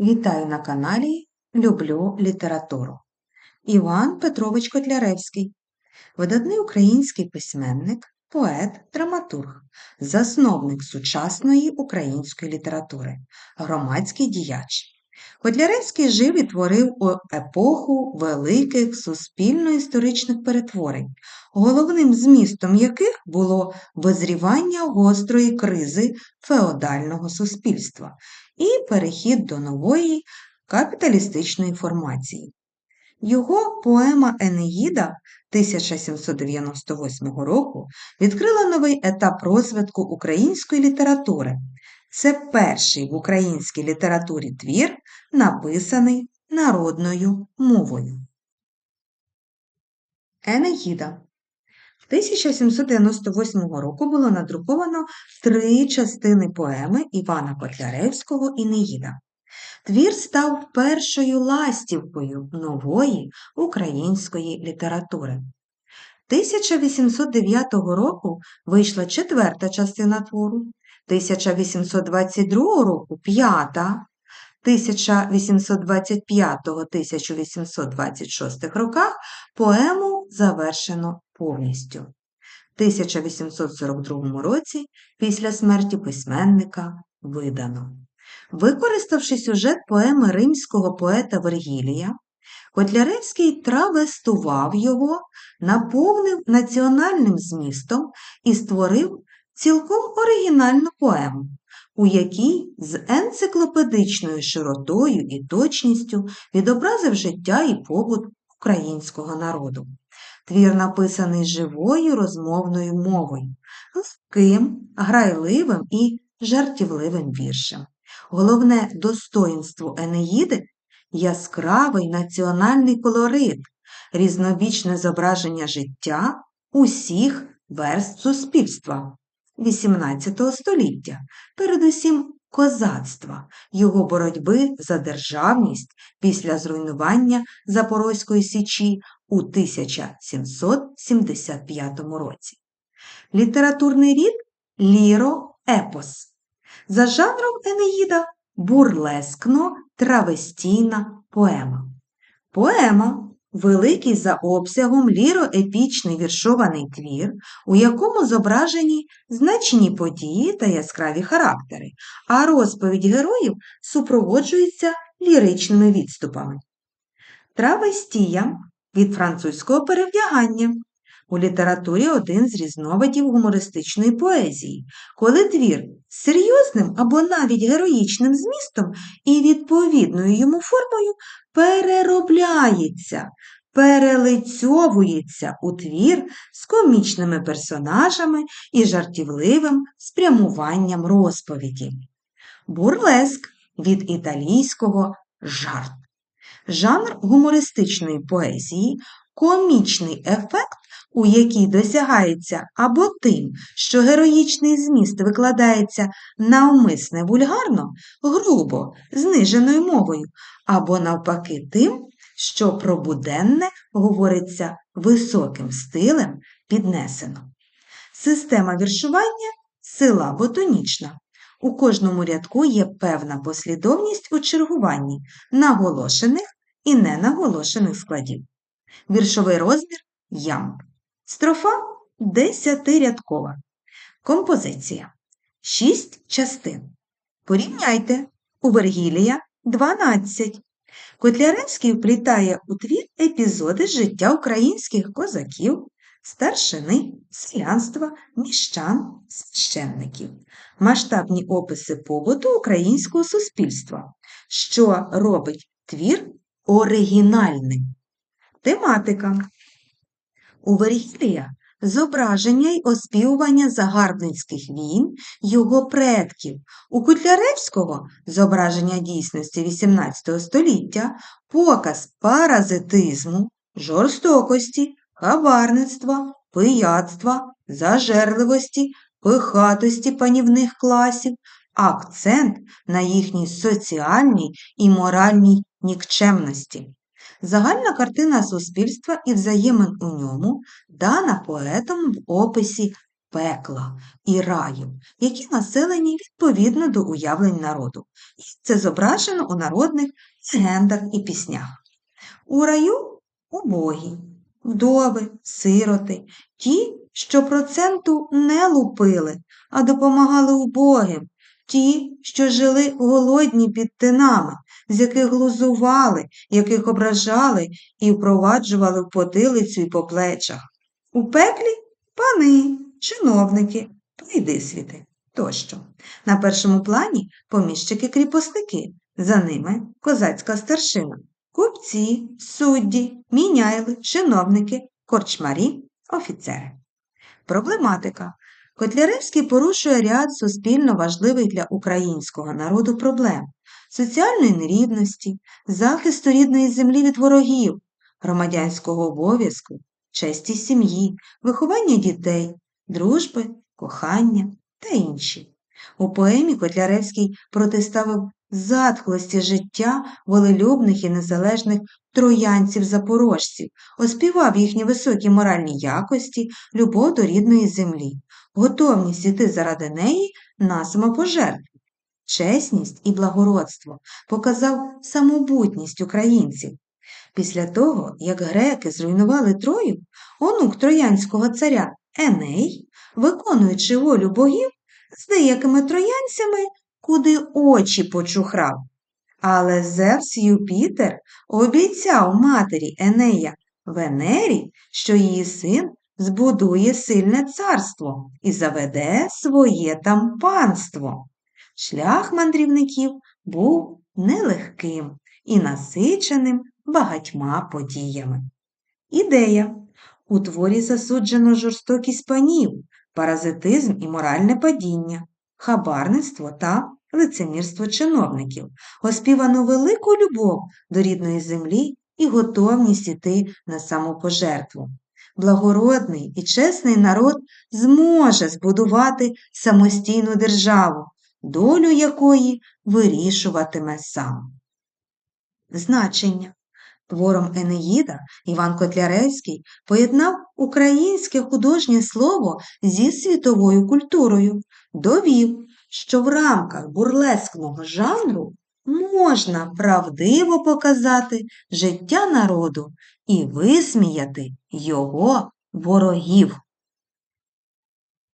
Вітаю на каналі Люблю літературу. Іван Петрович Котляревський, видатний український письменник, поет, драматург, засновник сучасної української літератури, громадський діяч. Котляревський жив і творив у епоху великих суспільно-історичних перетворень, головним змістом яких було визрівання гострої кризи феодального суспільства і перехід до нової капіталістичної формації. Його поема Енеїда 1798 року відкрила новий етап розвитку української літератури. Це перший в українській літературі твір, написаний народною мовою. Енеїда 1798 року було надруковано три частини поеми Івана Котляревського «Інеїда». Твір став першою ластівкою нової української літератури. 1809 року вийшла четверта частина твору, 1822 року п'ята, 1825-1826 роках поему завершено повністю. В 1842 році після смерті письменника видано. Використавши сюжет поеми римського поета Вергілія, Котляревський травестував його, наповнив національним змістом і створив цілком оригінальну поему, у якій з енциклопедичною широтою і точністю відобразив життя і побут українського народу. Твір написаний живою розмовною мовою, легким, грайливим і жартівливим віршем. Головне достоїнство Енеїди яскравий національний колорит, різнобічне зображення життя усіх верст суспільства XVIII століття, передусім козацтва, його боротьби за державність після зруйнування Запорозької Січі у 1775 році. Літературний рід ліро-епос. За жанром Енеїда бурлескно травестійна поема. Поема великий за обсягом ліроепічний віршований твір, у якому зображені значні події та яскраві характери, а розповідь героїв супроводжується ліричними відступами. Травестія від французького перевдягання. У літературі один з різновидів гумористичної поезії, коли твір з серйозним або навіть героїчним змістом і відповідною йому формою переробляється, перелицьовується у твір з комічними персонажами і жартівливим спрямуванням розповіді. Бурлеск від італійського жарт. Жанр гумористичної поезії комічний ефект у якій досягається або тим, що героїчний зміст викладається навмисне вульгарно, грубо, зниженою мовою, або навпаки тим, що про буденне говориться високим стилем піднесено. Система віршування сила ботонічна. У кожному рядку є певна послідовність у чергуванні наголошених і ненаголошених складів. Віршовий розмір ям. Строфа десятирядкова. Композиція. Шість частин. Порівняйте у Вергілія 12. Котляревський вплітає у твір епізоди життя українських козаків, старшини, селянства, міщан, священників, масштабні описи побуту українського суспільства, що робить твір оригінальним. Тематика у Вергілія зображення й оспівування загарбницьких війн його предків, у Кутляревського зображення дійсності XVIII століття, показ паразитизму, жорстокості, хабарництва, пияцтва, зажерливості, пихатості панівних класів, акцент на їхній соціальній і моральній нікчемності. Загальна картина суспільства і взаємин у ньому дана поетом в описі пекла і раю, які населені відповідно до уявлень народу. І це зображено у народних легендах і піснях. У раю убогі, вдови, сироти, ті, що проценту не лупили, а допомагали убогим, ті, що жили голодні під тинами, з яких глузували, яких ображали і впроваджували в потилицю і по плечах. У пеклі пани, чиновники, прийдисвіти тощо. На першому плані поміщики-кріпосники, за ними козацька старшина, купці, судді, міняйли, чиновники, корчмарі, офіцери. Проблематика. Котляревський порушує ряд суспільно важливих для українського народу проблем соціальної нерівності, захисту рідної землі від ворогів, громадянського обов'язку, честі сім'ї, виховання дітей, дружби, кохання та інші. У поемі Котляревський протиставив затхлості життя волелюбних і незалежних троянців-запорожців, оспівав їхні високі моральні якості, любов до рідної землі, готовність іти заради неї на самопожертву. Чесність і благородство показав самобутність українців. Після того, як греки зруйнували Трою, онук троянського царя Еней, виконуючи волю богів, з деякими троянцями куди очі почухрав. Але Зевс Юпітер обіцяв матері Енея Венері, що її син збудує сильне царство і заведе своє там панство. Шлях мандрівників був нелегким і насиченим багатьма подіями. Ідея. У творі засуджено жорстокість панів, паразитизм і моральне падіння, хабарництво та лицемірство чиновників, оспівано велику любов до рідної землі і готовність іти на самопожертву. Благородний і чесний народ зможе збудувати самостійну державу, долю якої вирішуватиме сам. Значення Твором Енеїда Іван Котляревський поєднав українське художнє слово зі світовою культурою, довів, що в рамках бурлескного жанру можна правдиво показати життя народу і висміяти його ворогів.